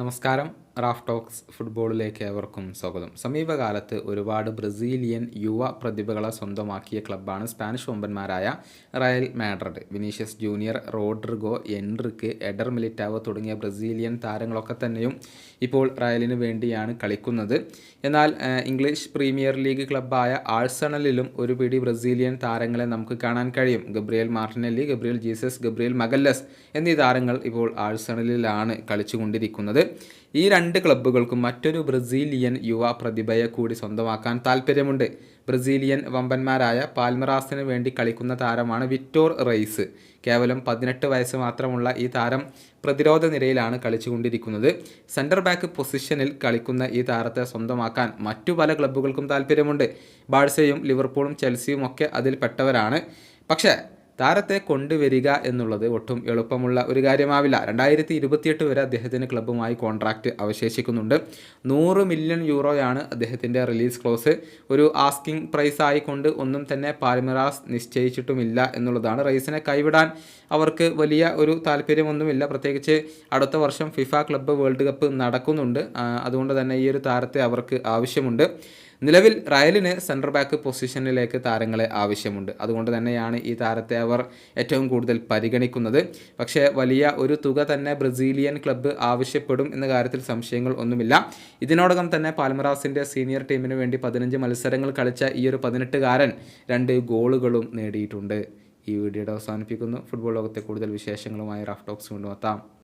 നമസ്കാരം Raf talks ഫുട്ബോളിലേക്ക് ഏവർക്കും സ്വാഗതം. സമീപകാലത്ത് ഒരുപാട് ബ്രസീലിയൻ യുവ പ്രതിഭകളെ സ്വന്തമാക്കിയ ക്ലബ്ബാണ് Spanish വമ്പന്മാരായ Real Madrid. Vinicius Junior Rodrygo Endrick Eder Militao തുടങ്ങിയ ബ്രസീലിയൻ താരങ്ങളൊക്കെ തന്നെയും ഇപ്പോൾ റയലിന് വേണ്ടിയാണ് കളിക്കുന്നത്. എന്നാൽ ഇംഗ്ലീഷ് പ്രീമിയർ ലീഗ് ക്ലബ്ബായ ആഴ്സണലിലും ഒരു പിടി ബ്രസീലിയൻ താരങ്ങളെ നമുക്ക് കാണാൻ കഴിയും. Gabriel Martinelli Gabriel Jesus Gabriel Magalhaes എന്നീ താരങ്ങൾ ഇപ്പോൾ ആഴ്സണലിലാണ് കളിച്ചുകൊണ്ടിരിക്കുന്നത്. ഈ രണ്ട് ക്ലബ്ബുകൾക്കും മറ്റൊരു ബ്രസീലിയൻ യുവ പ്രതിഭയെ കൂടി സ്വന്തമാക്കാൻ താല്പര്യമുണ്ട് ബ്രസീലിയൻ വമ്പന്മാരായ പാൽമറാസിന് വേണ്ടി കളിക്കുന്ന താരമാണ് വിക്ടോർ റൈസ് കേവലം പതിനെട്ട് വയസ്സ് മാത്രമുള്ള ഈ താരം പ്രതിരോധ നിരയിലാണ് കളിച്ചുകൊണ്ടിരിക്കുന്നത്. സെന്റർ ബാക്ക് പൊസിഷനിൽ കളിക്കുന്ന ഈ താരത്തെ സ്വന്തമാക്കാൻ മറ്റു പല ക്ലബ്ബുകൾക്കും താല്പര്യമുണ്ട് ബാഴ്സയും ലിവർപൂളും ചെൽസിയും ഒക്കെ അതിൽപ്പെട്ടവരാണ്. പക്ഷേ താരത്തെ കൊണ്ടുവരിക എന്നുള്ളത് ഒട്ടും എളുപ്പമുള്ള ഒരു കാര്യമാവില്ല. രണ്ടായിരത്തി ഇരുപത്തിയെട്ട് വരെ അദ്ദേഹത്തിന് ക്ലബ്ബുമായി കോൺട്രാക്റ്റ് അവശേഷിക്കുന്നുണ്ട്. നൂറ് മില്യൺ യൂറോയാണ് അദ്ദേഹത്തിന്റെ റിലീസ് ക്ലോസ്. ഒരു ആസ്കിംഗ് പ്രൈസ് ആയിക്കൊണ്ട് ഒന്നും തന്നെ പാൽമിറാസ് നിശ്ചയിച്ചിട്ടുമില്ല എന്നുള്ളതാണ് റൈസിനെ കൈവിടാൻ. അവർക്ക് വലിയ ഒരു താല്പര്യമൊന്നുമില്ല. പ്രത്യേകിച്ച് അടുത്ത വർഷം ഫിഫ ക്ലബ്ബ് വേൾഡ് കപ്പ് നടക്കുന്നുണ്ട്. അതുകൊണ്ട് തന്നെ ഈ ഒരു താരത്തെ അവർക്ക് ആവശ്യമുണ്ട്. നിലവിൽ റയലിന് സെന്റർ ബാക്ക് പൊസിഷനിലേക്ക് താരങ്ങളെ ആവശ്യമുണ്ട്. അതുകൊണ്ട് തന്നെയാണ് ഈ താരത്തെ അവർ ഏറ്റവും കൂടുതൽ പരിഗണിക്കുന്നത്. പക്ഷേ വലിയ ഒരു തുക തന്നെ ബ്രസീലിയൻ ക്ലബ്ബ് ആവശ്യപ്പെടും എന്ന കാര്യത്തിൽ സംശയങ്ങൾ ഒന്നുമില്ല. ഇതിനോടകം തന്നെ പാൽമറാസിന്റെ സീനിയർ ടീമിന് വേണ്ടി പതിനഞ്ച് മത്സരങ്ങൾ കളിച്ച ഈ ഒരു പതിനെട്ടുകാരൻ രണ്ട് ഗോളുകളും നേടിയിട്ടുണ്ട്. ഈ വീഡിയോയുടെ അവസാനിപ്പിക്കുന്നു. ഫുട്ബോൾ ലോകത്തെ കൂടുതൽ വിശേഷങ്ങളുമായി റഫ് ടോക്സ് കൊണ്ടുവെത്താം